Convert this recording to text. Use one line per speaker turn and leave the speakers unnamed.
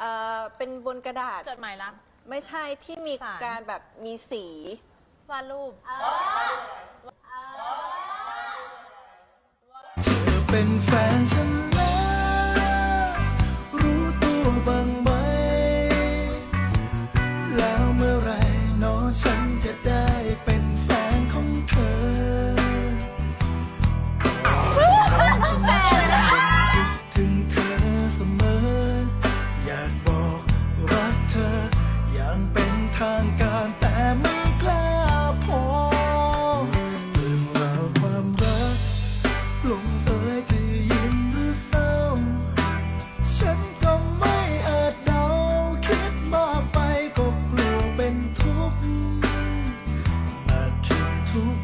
เอ่อเป็นบนกระดาษ
จดหมายรัก
ไม่ใช่ที่มีสาร การแบบมีสี
วาดรูป
เธอเป็นแฟนฉันแรักเธอ อย่างเป็นทางการแต่ไม่กล้าพอเรื่องราวความรัก ลงเอยจะยิ้หรือเศร้า ฉันก็ไม่อาจเดาคิดมากไปก็กลัวเป็นทุกข์มาคิทุก